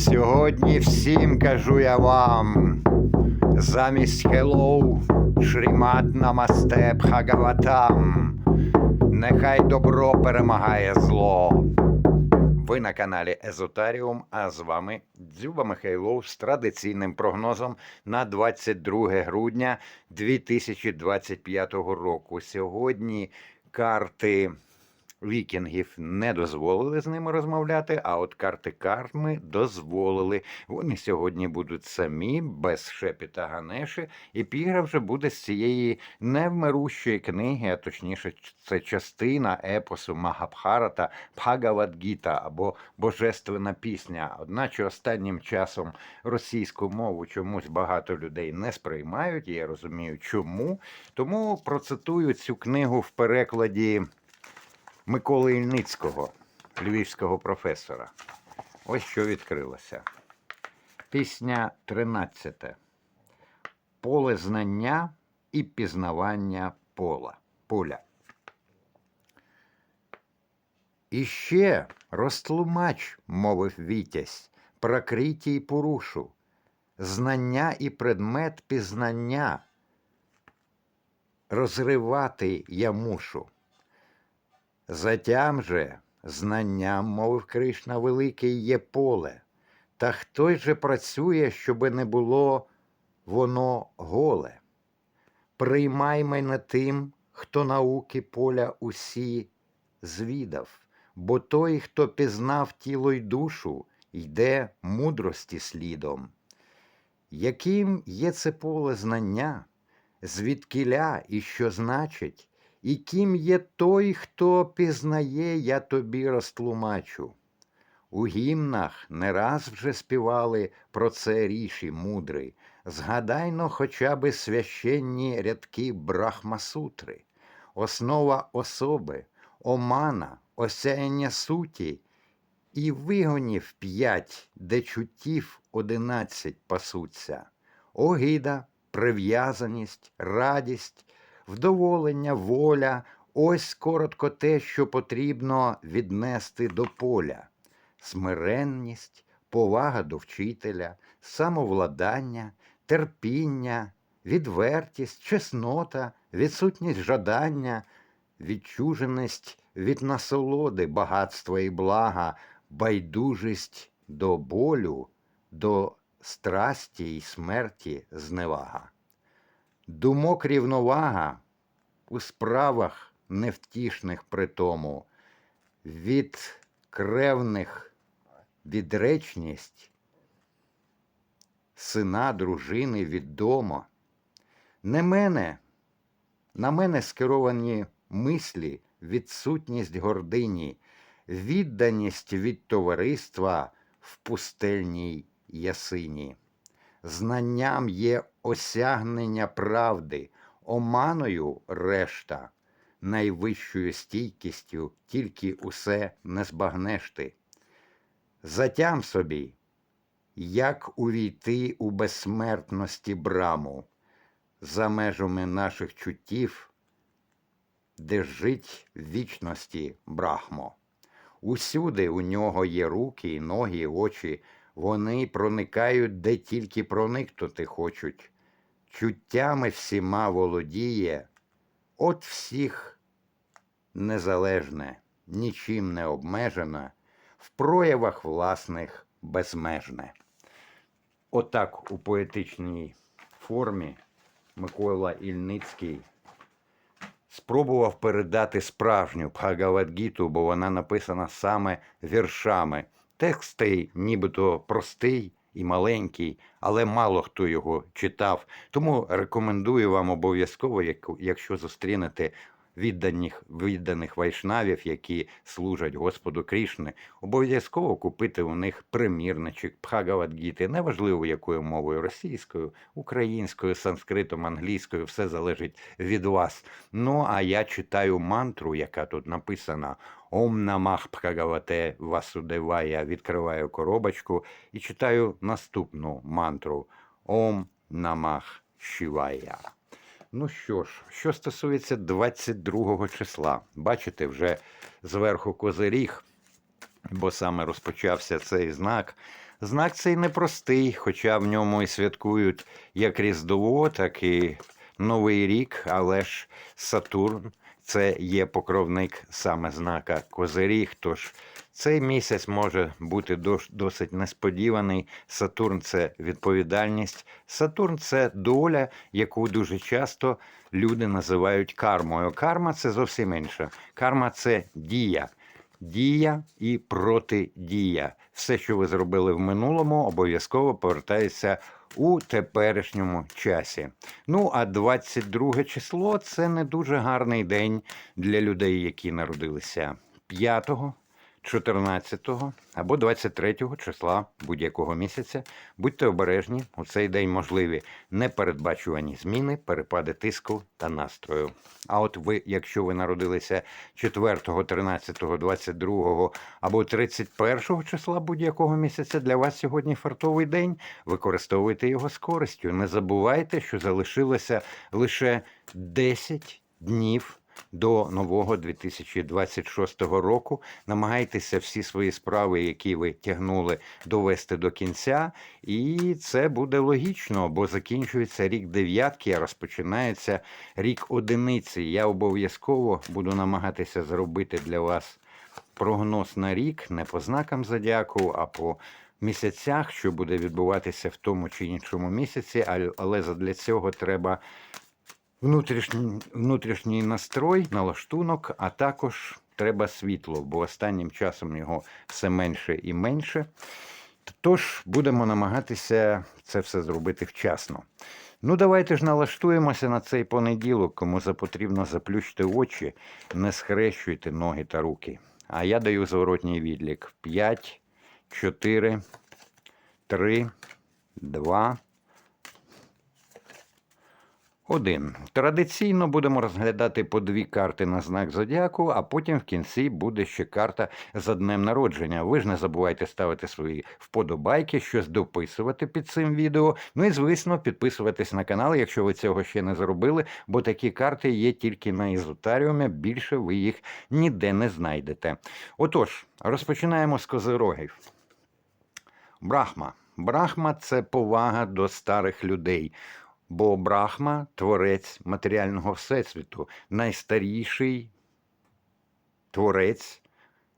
Сьогодні всім кажу я вам, замість хеллоу, шрімат намасте бхагаватам. Нехай добро перемагає зло. Ви на каналі Езотаріум, а з вами Дзюба Михайлов з традиційним прогнозом на 22 грудня 2025 року. Сьогодні карти вікінгів не дозволили з ними розмовляти, а от карти карми дозволили. Вони сьогодні будуть самі, без шепіта Ганеші, і пігра вже буде з цієї невмирущої книги, а точніше, це частина епосу Магабхарата Бхагавадгіта або Божественна пісня. Одначе останнім часом російську мову чомусь багато людей не сприймають, і я розумію, чому. Тому процитую цю книгу в перекладі. Миколи Ільницького, львівського професора. Ось що відкрилося. Пісня 13. Поле знання і пізнавання пола. поля. І ще розтлумач, мовив Вітязь, прокритій порушу, знання і предмет пізнання. Розривати я мушу. Затям же знанням, мовив Кришна, велике є поле, та хто же працює, щоби не було воно голе. Приймай мене тим, хто науки поля усі звідав, бо той, хто пізнав тіло й душу, йде мудрості слідом. Яким є це поле знання, звідкиля і що значить? І ким є той, хто пізнає, я тобі розтлумачу. У гімнах не раз вже співали про це ріші мудри. Згадайно хоча би священні рядки Брахмасутри, основа особи, омана, осяяння суті, і вигонів п'ять, де чуттів одинадцять пасуться, огида, прив'язаність, радість вдоволення, воля ось коротко те, що потрібно віднести до поля, смиренність, повага до вчителя, самовладання, терпіння, відвертість, чеснота, відсутність жадання, відчуженість від насолоди, багатства і блага, байдужість до болю, до страсті і смерті зневага. Думок рівновага у справах невтішних при тому, від кревних відречність, сина, дружини відомо. Не мене, на мене скеровані мислі, відсутність гордині, відданість від товариства в пустельній ясині. Знанням є осягнення правди, оманою решта, найвищою стійкістю тільки усе не збагнеш ти. Затям собі, як увійти у безсмертності браму, за межами наших чуттів, де жить вічності брахмо. Усюди у нього є руки, ноги, очі. Вони проникають, де тільки проникнути хочуть. Чуттями всіма володіє, от всіх незалежне, нічим не обмежене, в проявах власних безмежне. Отак у поетичній формі Микола Ільницький спробував передати справжню Бхагавадгіту, бо вона написана саме віршами. Текст цей нібито простий і маленький, але мало хто його читав. Тому рекомендую вам обов'язково, якщо зустрінете відданих відданих вайшнавів, які служать Господу Крішни, обов'язково купити у них примірничок Бхагавадгіти, неважливо якою мовою російською, українською, санскритом, англійською, все залежить від вас. Ну а я читаю мантру, яка тут написана. Ом намах Бхагавате Васудевая, відкриваю коробочку і читаю наступну мантру Ом намах Шивая. Ну що ж, що стосується 22 числа, бачите, вже зверху козиріг, бо саме розпочався цей знак. Знак цей непростий, хоча в ньому і святкують як Різдво, так і Новий рік, але ж Сатурн це є покровник саме знака Козиріг. Тож цей місяць може бути досить несподіваний. Сатурн це відповідальність. Сатурн це доля, яку дуже часто люди називають кармою. Карма це зовсім інше. Карма це дія. Дія і протидія. Все, що ви зробили в минулому, обов'язково повертається у теперішньому часі. Ну, а 22 число це не дуже гарний день для людей, які народилися 5, 14 або 23 числа будь-якого місяця. Будьте обережні, у цей день можливі непередбачувані зміни, перепади тиску та настрою. А от ви, якщо ви народилися 4, 13, 22 або 31 числа будь-якого місяця, для вас сьогодні фартовий день. Використовуйте його з користю. Не забувайте, що залишилося лише 10 днів. До нового 2026 року. Намагайтеся всі свої справи, які ви тягнули, довести до кінця, і це буде логічно, бо закінчується рік дев'ятки, а розпочинається рік одиниці. Я обов'язково буду намагатися зробити для вас прогноз на рік не по знакам зодіаку, а по місяцях, що буде відбуватися в тому чи іншому місяці, але- задля цього треба внутрішній, внутрішній настрой, налаштунок, а також треба світло, бо останнім часом його все менше і менше. Тож будемо намагатися це все зробити вчасно. Ну, давайте ж налаштуємося на цей понеділок, кому запотрібно заплющити очі, не схрещуйте ноги та руки. А я даю зворотній відлік: 5, 4, 3, 2, один. Традиційно будемо розглядати по дві карти на знак зодіаку, а потім в кінці буде ще карта за днем народження. Ви ж не забувайте ставити свої вподобайки, щось дописувати під цим відео. Ну і звісно, підписуватись на канал, якщо ви цього ще не зробили, бо такі карти є тільки на ізотаріумі. Більше ви їх ніде не знайдете. Отож, розпочинаємо з козирогів. Брахма. Брахма це повага до старих людей. Бо Брахма творець матеріального всесвіту, найстаріший творець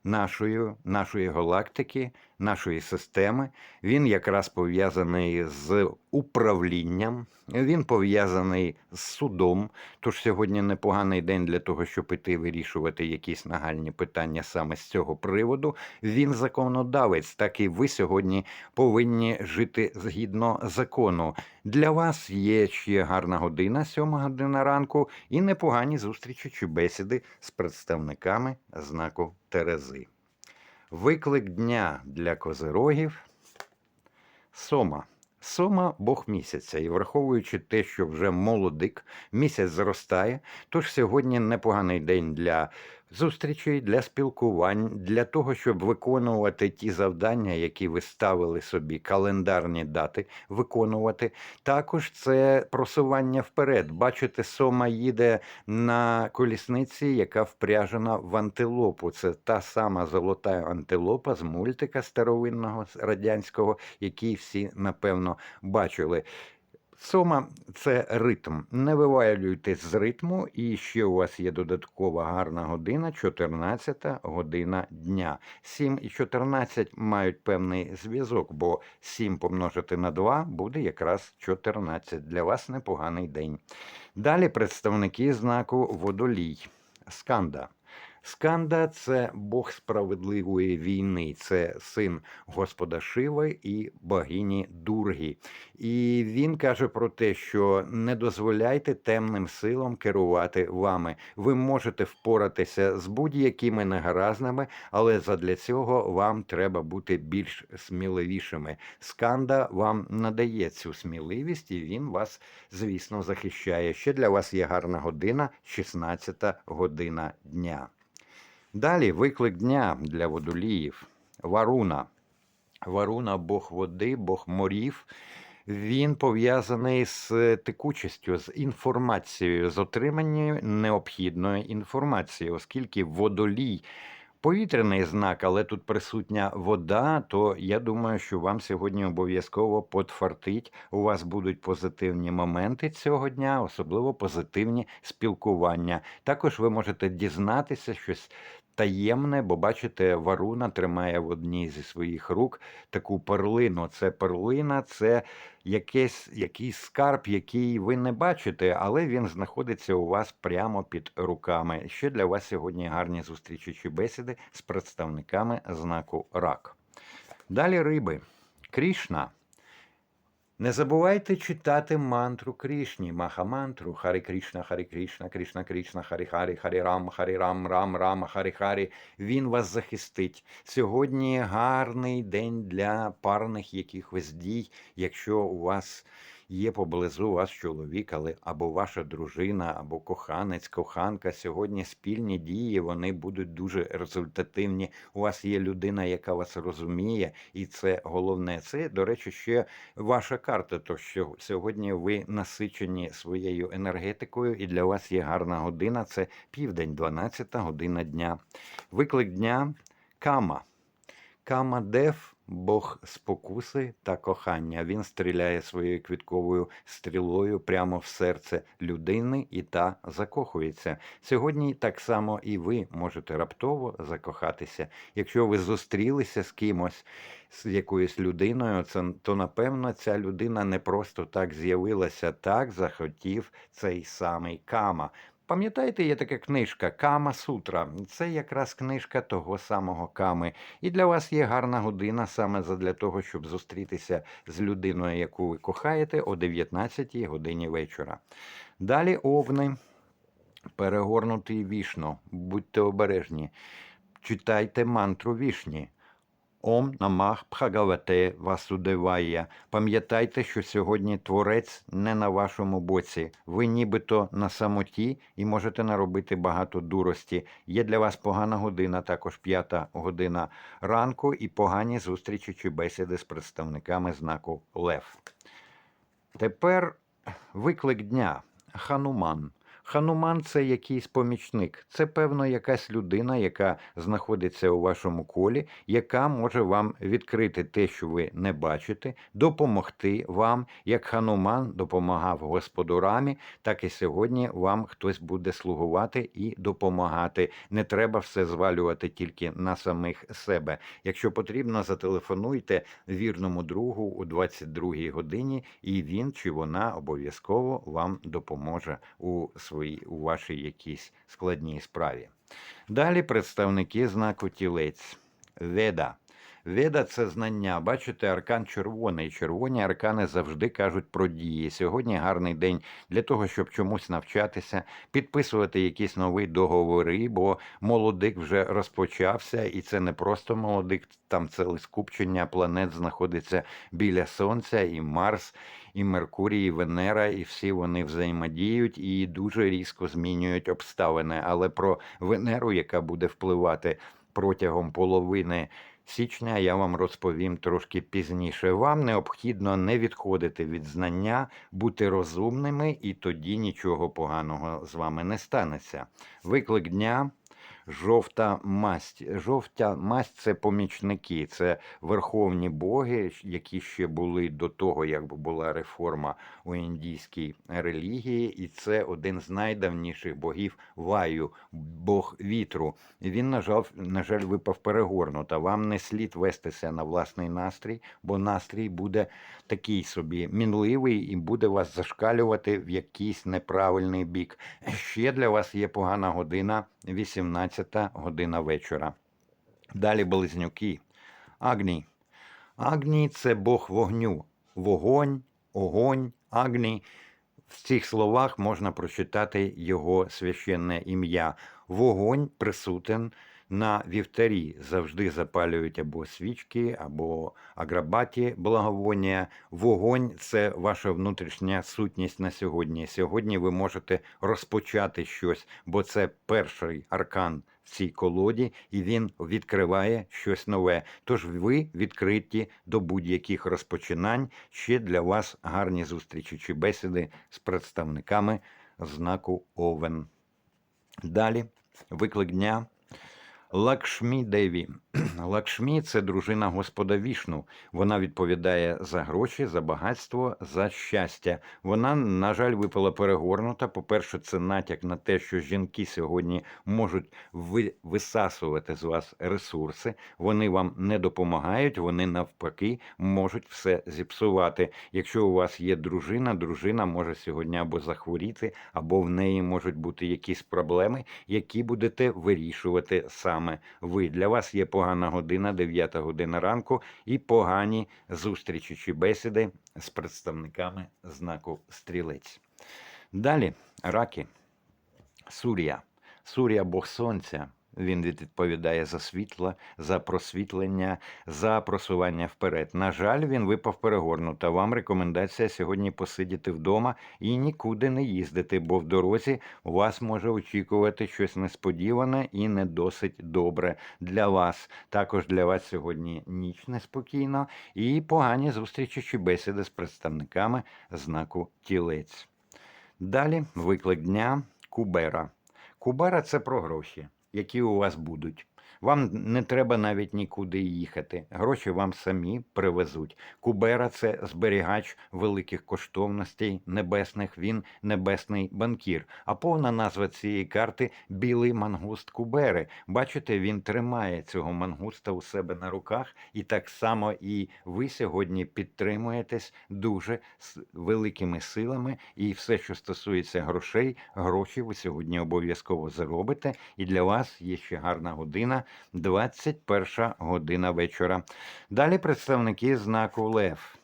нашої, нашої галактики, нашої системи. Він якраз пов'язаний з управлінням, він пов'язаний з судом. Тож сьогодні непоганий день для того, щоб іти вирішувати якісь нагальні питання саме з цього приводу. Він законодавець, так і ви сьогодні повинні жити згідно закону. Для вас є ще гарна година, сьома година ранку, і непогані зустрічі чи бесіди з представниками знаку Терези. Виклик дня для козирогів. Сома. Сома Бог місяця, і враховуючи те, що вже молодик, місяць зростає, тож сьогодні непоганий день для зустрічей, для спілкувань, для того, щоб виконувати ті завдання, які ви ставили собі, календарні дати виконувати. Також це просування вперед. Бачите, сома їде на колісниці, яка впряжена в антилопу. Це та сама золота антилопа з мультика старовинного радянського, який всі напевно бачили. Сома це ритм. Не вивалюйтесь з ритму, і ще у вас є додаткова гарна година, 14 година дня. 7 і 14 мають певний зв'язок, бо 7 помножити на 2 буде якраз 14. Для вас непоганий день. Далі представники знаку водолій. Сканда. Сканда це Бог справедливої війни, це син Господа Шиви і богині Дургі. І він каже про те, що не дозволяйте темним силам керувати вами. Ви можете впоратися з будь-якими негаразними, але задля цього вам треба бути більш сміливішими. Сканда вам надає цю сміливість, і він вас, звісно, захищає. Ще для вас є гарна година, 16 година дня. Далі виклик дня для водоліїв. Варуна. Варуна Бог води, Бог морів. Він пов'язаний з текучістю, з інформацією, з отриманням необхідної інформації, оскільки водолій повітряний знак, але тут присутня вода, то я думаю, що вам сьогодні обов'язково подфартить. У вас будуть позитивні моменти цього дня, особливо позитивні спілкування. Також ви можете дізнатися щось. Таємне, бо бачите, Варуна тримає в одній зі своїх рук таку перлину. Це перлина, це якийсь, якийсь скарб, який ви не бачите, але він знаходиться у вас прямо під руками. Ще для вас сьогодні гарні зустрічі бесіди з представниками знаку рак. Далі риби. Крішна. Не забувайте читати мантру Крішні, Махамантру, Харі Крішна, Харі Крішна, Крішна Крішна, Харі Харі, Харі Рам, Харі Рам, Рам, Рам, Харі Харі. Він вас захистить. Сьогодні гарний день для парних якихось дій, якщо у вас є поблизу вас чоловік, але або ваша дружина, або коханець, коханка. Сьогодні спільні дії вони будуть дуже результативні. У вас є людина, яка вас розуміє, і це головне. Це, до речі, ще ваша карта. То що сьогодні ви насичені своєю енергетикою, і для вас є гарна година. Це південь, 12 година дня. Виклик дня кама. Кама Дев, Бог спокуси та кохання. Він стріляє своєю квітковою стрілою прямо в серце людини і та закохується. Сьогодні так само і ви можете раптово закохатися. Якщо ви зустрілися з кимось, з якоюсь людиною, це то напевно ця людина не просто так з'явилася, так захотів цей самий кама. Пам'ятаєте, є така книжка Кама Сутра. Це якраз книжка того самого Ками. І для вас є гарна година саме для того, щоб зустрітися з людиною, яку ви кохаєте, о 19 годині вечора. Далі овни, перегорнутий вішно. Будьте обережні. Читайте мантру вішні. Ом намах Бхагавате Васудевая. Пам'ятайте, що сьогодні творець не на вашому боці. Ви нібито на самоті і можете наробити багато дурості. Є для вас погана година, також п'ята година ранку, і погані зустрічі чи бесіди з представниками знаку Лев. Тепер виклик дня. Хануман. Хануман це якийсь помічник. Це, певно, якась людина, яка знаходиться у вашому колі, яка може вам відкрити те, що ви не бачите, допомогти вам. Як Хануман допомагав Господу Рамі, так і сьогодні вам хтось буде слугувати і допомагати. Не треба все звалювати тільки на самих себе. Якщо потрібно, зателефонуйте вірному другу у 22-й годині, і він чи вона обов'язково вам допоможе у своїй у вашій якійсь складній справі. Далі представники знаку тілець. Веда. Веда це знання. Бачите, аркан червоний. Червоні аркани завжди кажуть про дії. Сьогодні гарний день для того, щоб чомусь навчатися, підписувати якісь нові договори, бо молодик вже розпочався, і це не просто молодик, там ціле скупчення планет знаходиться біля Сонця і Марс. І Меркурій, і Венера, і всі вони взаємодіють і дуже різко змінюють обставини. Але про Венеру, яка буде впливати протягом половини січня я вам розповім трошки пізніше. Вам необхідно не відходити від знання, бути розумними, і тоді нічого поганого з вами не станеться. Виклик дня. Жовта масть. Жовта масть це помічники, це верховні боги, які ще були до того, як була реформа у індійській релігії, і це один з найдавніших богів ваю, бог вітру. Він, на жаль, на жаль, випав перегорнута. Вам не слід вестися на власний настрій, бо настрій буде такий собі мінливий і буде вас зашкалювати в якийсь неправильний бік. Ще для вас є погана година 18 година вечора. Далі близнюки. Агні. Агні це Бог вогню. Вогонь, огонь, агні. В цих словах можна прочитати його священне ім'я. Вогонь присутен на вівтарі. Завжди запалюють або свічки, або аграбаті благовоння. Вогонь це ваша внутрішня сутність на сьогодні. Сьогодні ви можете розпочати щось, бо це перший аркан в цій колоді, і він відкриває щось нове. Тож ви відкриті до будь-яких розпочинань. Ще для вас гарні зустрічі чи бесіди з представниками знаку Овен. Далі виклик дня. Лакшмі Деві. Лакшмі це дружина Господа Вішну. Вона відповідає за гроші, за багатство, за щастя. Вона, на жаль, випала перегорнута. По-перше, це натяк на те, що жінки сьогодні можуть висасувати з вас ресурси. Вони вам не допомагають, вони навпаки можуть все зіпсувати. Якщо у вас є дружина, дружина може сьогодні або захворіти, або в неї можуть бути якісь проблеми, які будете вирішувати саме ви. Для вас є погана година, 9 година ранку, і погані зустрічі чи бесіди з представниками знаку стрілець. Далі раки. Сур'я. Сур'я Бог Сонця. Він відповідає за світло, за просвітлення, за просування вперед. На жаль, він випав перегорнуто. Вам рекомендація сьогодні посидіти вдома і нікуди не їздити, бо в дорозі вас може очікувати щось несподіване і не досить добре для вас. Також для вас сьогодні ніч неспокійно і погані зустрічі чи бесіди з представниками знаку тілець. Далі виклик дня Кубера. Кубера це про гроші, які у вас будуть. Вам не треба навіть нікуди їхати. Гроші вам самі привезуть. Кубера це зберігач великих коштовностей небесних. Він небесний банкір. А повна назва цієї карти білий мангуст Кубери. Бачите, він тримає цього мангуста у себе на руках, і так само і ви сьогодні підтримуєтесь дуже с- великими силами. І все, що стосується грошей, гроші ви сьогодні обов'язково заробите. І для вас є ще гарна година, 21 година вечора. Далі представники знаку Лев.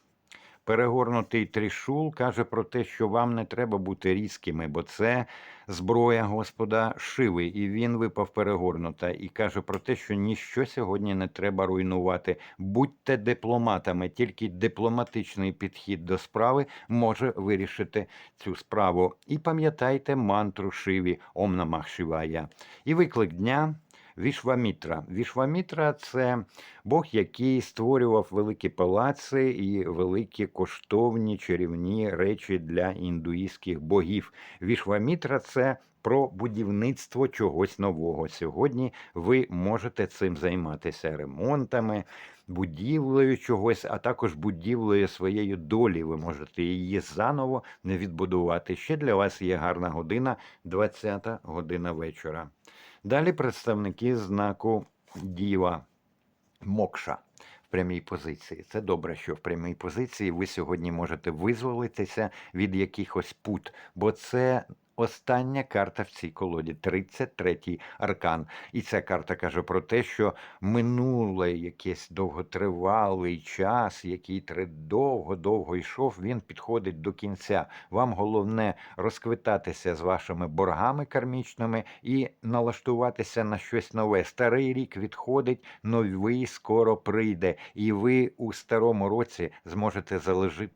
Перегорнутий трішул каже про те, що вам не треба бути різкими, бо це зброя Господа Шиви, і він випав перегорнута і каже про те, що ніщо сьогодні не треба руйнувати. Будьте дипломатами, тільки дипломатичний підхід до справи може вирішити цю справу. І пам'ятайте мантру Шиві Ом Шивая. І виклик дня. Вішвамітра. Вішвамітра це Бог, який створював великі палаци і великі коштовні чарівні речі для індуїзьких богів. Вішвамітра це про будівництво чогось нового. Сьогодні ви можете цим займатися ремонтами, будівлею чогось, а також будівлею своєї долі. Ви можете її заново не відбудувати. Ще для вас є гарна година, 20 година вечора. Далі представники знаку Діва Мокша в прямій позиції. Це добре, що в прямій позиції ви сьогодні можете визволитися від якихось пут, бо це. Остання карта в цій колоді, 33-й аркан. І ця карта каже про те, що минуле якийсь довготривалий час, який довго-довго йшов, він підходить до кінця. Вам головне розквитатися з вашими боргами кармічними і налаштуватися на щось нове. Старий рік відходить, новий скоро прийде, і ви у старому році зможете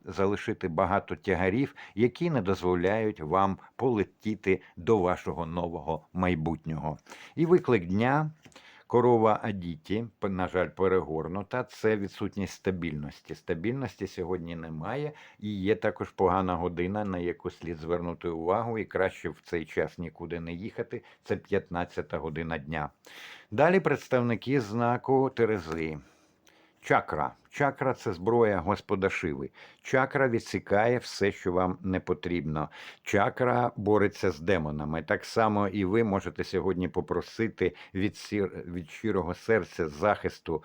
залишити багато тягарів, які не дозволяють вам полетіти до вашого нового майбутнього. І виклик дня. Корова Адіті, на жаль, перегорнута. Це відсутність стабільності. Стабільності сьогодні немає, і є також погана година, на яку слід звернути увагу, і краще в цей час нікуди не їхати. Це 15-та година дня. Далі представники знаку Терези. Чакра. Чакра це зброя Господа Шиви. Чакра відсікає все, що вам не потрібно. Чакра бореться з демонами. Так само і ви можете сьогодні попросити від, сір... від щирого серця захисту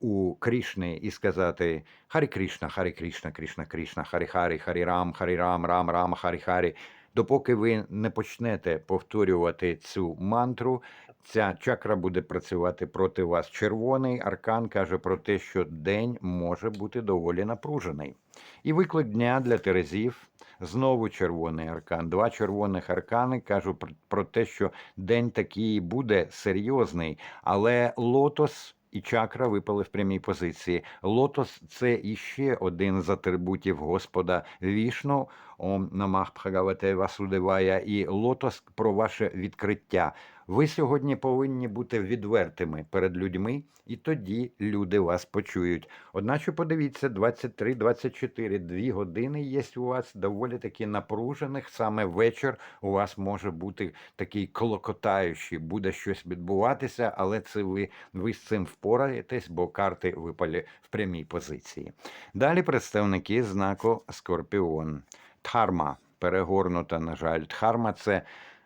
у Крішни і сказати Харі Крішна, Харі Крішна, Крішна, Крішна, Харі Харі, Харі Рам, Харі Рам, Рам, Рам, Харі Харі. Допоки ви не почнете повторювати цю мантру, ця чакра буде працювати проти вас. Червоний аркан каже про те, що день може бути доволі напружений. І виклик дня для Терезів знову червоний аркан. Два червоних аркани кажуть про- те, що день такий буде серйозний, але лотос. І чакра випали в прямій позиції. Лотос це іще один з атрибутів Господа Вішну, Ом Намах Бхагавате Васудевая і лотос про ваше відкриття. Ви сьогодні повинні бути відвертими перед людьми, і тоді люди вас почують. Одначе подивіться, 23-24, дві години є у вас доволі таки напружених. Саме вечір у вас може бути такий клокотаючий, буде щось відбуватися, але це ви, ви з цим впораєтесь, бо карти випали в прямій позиції. Далі представники знаку Скорпіон. Дхарма перегорнута, на жаль. Дхарма це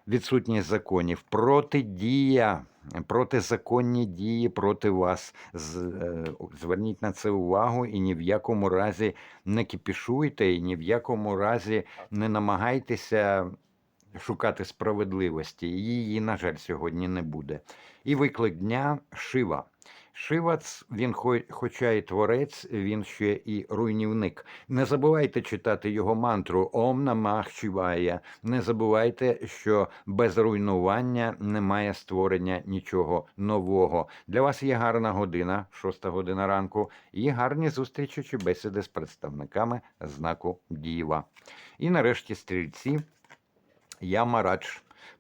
відсутність законів, протидія, протизаконні дії проти вас. Е, Зверніть на це увагу і ні в якому разі не кипішуйте, і ні в якому разі не намагайтеся шукати справедливості. Її, на жаль, сьогодні не буде. І виклик дня Шива. Шива, ц- він хоча і творець, він ще і руйнівник. Не забувайте читати його мантру Ом Намах Шивая. Не забувайте, що без руйнування немає створення нічого нового. Для вас є гарна година, шоста година ранку, і гарні зустрічі чи бесіди з представниками знаку Діва. І нарешті стрільці. Я Марадж.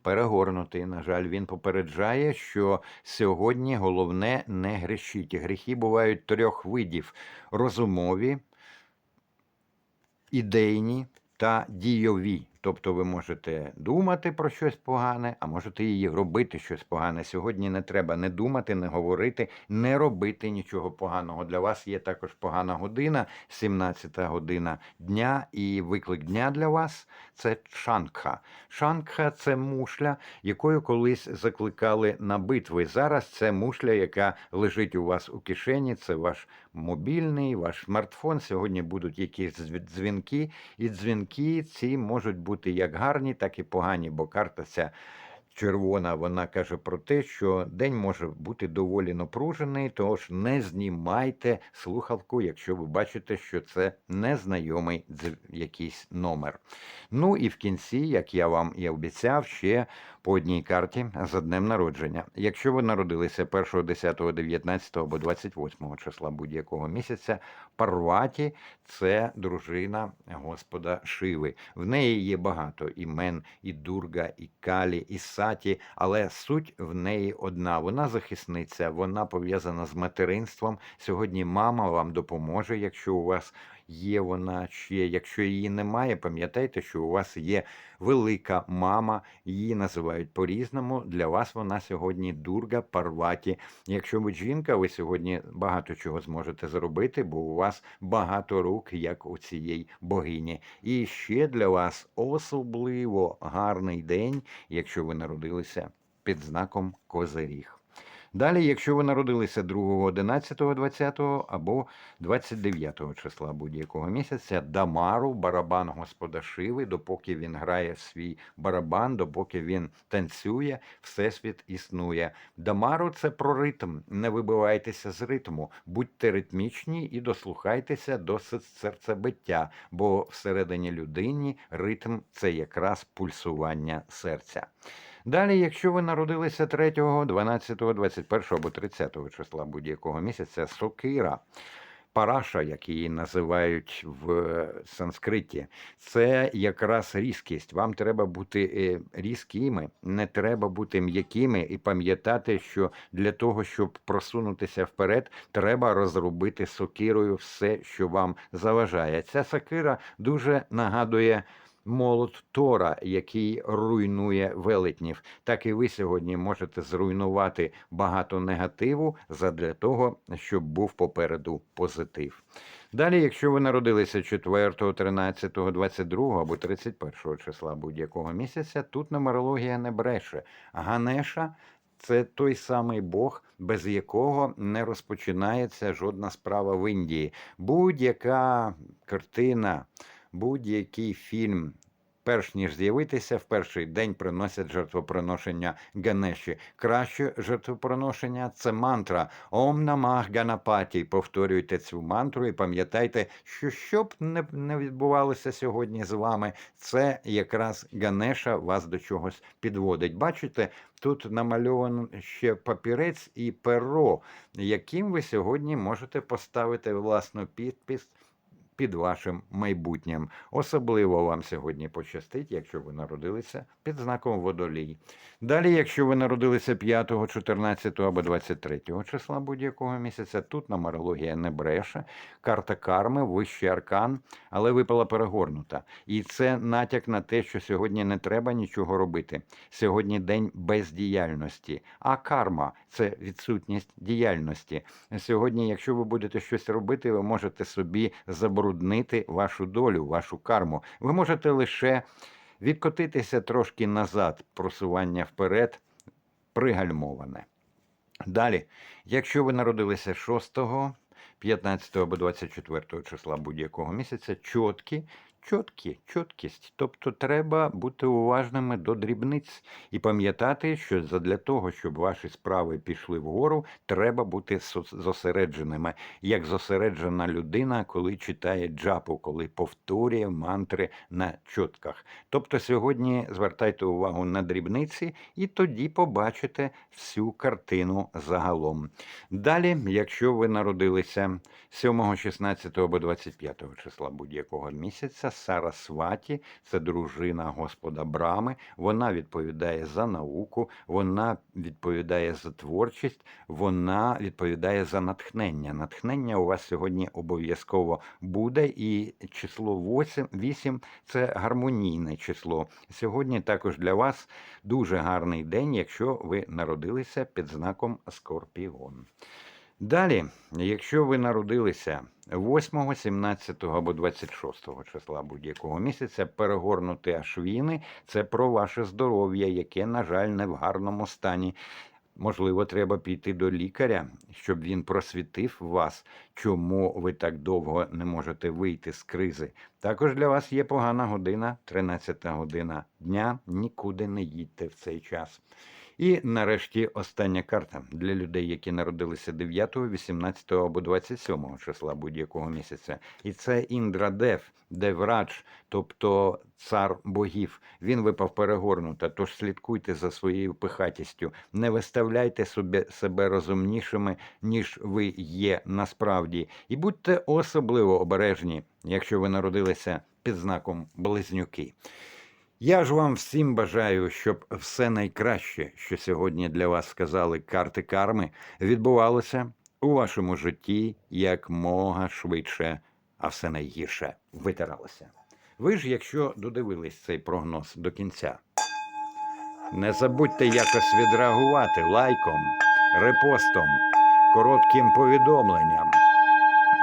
Перегорнутий, на жаль, він попереджає, що сьогодні головне не грішіть. Гріхи бувають трьох видів: розумові, ідейні та дійові. Тобто ви можете думати про щось погане, а можете її робити щось погане. Сьогодні не треба не думати, не говорити, не робити нічого поганого. Для вас є також погана година, 17-та година дня, і виклик дня для вас це шанкха. Шанкха це мушля, якою колись закликали на битви. Зараз це мушля, яка лежить у вас у кишені. Це ваш мобільний, ваш смартфон. Сьогодні будуть якісь дзвінки, і дзвінки ці можуть бути як гарні, так і погані, бо карта ця. Червона, вона каже про те, що день може бути доволі напружений, тож не знімайте слухавку, якщо ви бачите, що це незнайомий якийсь номер. Ну і в кінці, як я вам і обіцяв, ще по одній карті за днем народження. Якщо ви народилися 1, 10, 19 або 28 числа будь-якого місяця, Парваті це дружина Господа Шиви. В неї є багато імен, і Дурга, і Калі, і Саті, але суть в неї одна. Вона захисниця, вона пов'язана з материнством. Сьогодні мама вам допоможе, якщо у вас є вона ще. Якщо її немає, пам'ятайте, що у вас є велика мама, її називають по-різному. Для вас вона сьогодні Дурга Парваті. Якщо ви жінка, ви сьогодні багато чого зможете зробити, бо у вас багато рук, як у цієї богині. І ще для вас особливо гарний день, якщо ви народилися під знаком Козиріг. Далі, якщо ви народилися 2, 11, 20 або 29 числа будь-якого місяця, Дамару, барабан Господа Шиви, допоки він грає свій барабан, допоки він танцює, всесвіт існує. Дамару це про ритм. Не вибивайтеся з ритму, будьте ритмічні і дослухайтеся до серцебиття, бо всередині людині ритм це якраз пульсування серця. Далі, якщо ви народилися 3, 12, 21 або 30 числа будь-якого місяця, сокира. Параша, як її називають в санскриті, це якраз різкість. Вам треба бути е, різкими, не треба бути м'якими і пам'ятати, що для того, щоб просунутися вперед, треба розробити сокирою все, що вам заважає. Ця сокира дуже нагадує молот Тора, який руйнує велетнів. Так і ви сьогодні можете зруйнувати багато негативу задля того, щоб був попереду позитив. Далі, якщо ви народилися 4, 13, 22 або 31 числа будь-якого місяця, тут нумерологія не бреше. Ганеша це той самий Бог, без якого не розпочинається жодна справа в Індії. Будь-яка картина, будь-який фільм. Перш ніж з'явитися, в перший день приносять жертвоприношення Ганеші. Краще жертвоприношення це мантра Ом Намах Ганапаті. Повторюйте цю мантру і пам'ятайте, що що б не, не відбувалося сьогодні з вами, це якраз Ганеша вас до чогось підводить. Бачите, тут намальовано ще папірець і перо, яким ви сьогодні можете поставити власну підпис під вашим майбутнім. Особливо вам сьогодні пощастить, якщо ви народилися під знаком водолій. Далі, якщо ви народилися 5, 14 або 23 числа будь-якого місяця, тут нумерологія не бреше, карта карми, вищий аркан, але випала перегорнута. І це натяк на те, що сьогодні не треба нічого робити. Сьогодні день бездіяльності, а карма це відсутність діяльності. Сьогодні, якщо ви будете щось робити, ви можете собі забруднити вашу долю, вашу карму. Ви можете лише відкотитися трошки назад, просування вперед, пригальмоване. Далі, якщо ви народилися 6, 15 або 24 числа будь-якого місяця, чіткі, чіткі, чіткість. Тобто треба бути уважними до дрібниць і пам'ятати, що для того, щоб ваші справи пішли вгору, треба бути зосередженими, як зосереджена людина, коли читає джапу, коли повторює мантри на чотках. Тобто сьогодні звертайте увагу на дрібниці, і тоді побачите всю картину загалом. Далі, якщо ви народилися 7, 16 або 25 числа будь-якого місяця, Сарасваті це дружина Господа Брами. Вона відповідає за науку, вона відповідає за творчість, вона відповідає за натхнення. Натхнення у вас сьогодні обов'язково буде, і число 8, 8 – це гармонійне число. Сьогодні також для вас дуже гарний день, якщо ви народилися під знаком Скорпіон. Далі, якщо ви народилися 8, 17 або 26 числа будь-якого місяця, перегорнути ашвіни – це про ваше здоров'я, яке, на жаль, не в гарному стані. Можливо, треба піти до лікаря, щоб він просвітив вас, чому ви так довго не можете вийти з кризи. Також для вас є погана година, 13 година дня. Нікуди не їдьте в цей час. І нарешті остання карта для людей, які народилися 9, 18 або 27 числа будь-якого місяця. І це Індрадев, Деврач, тобто цар богів. Він випав перегорнуто, тож слідкуйте за своєю пихатістю. Не виставляйте собі, себе розумнішими, ніж ви є насправді. І будьте особливо обережні, якщо ви народилися під знаком близнюки. Я ж вам всім бажаю, щоб все найкраще, що сьогодні для вас сказали карти карми, відбувалося у вашому житті якмога швидше, а все найгірше витиралося. Ви ж, якщо додивились цей прогноз до кінця, не забудьте якось відреагувати лайком, репостом, коротким повідомленням.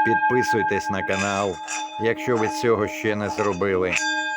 Підписуйтесь на канал, якщо ви цього ще не зробили.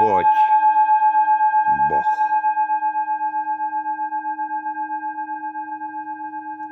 Господь Бог.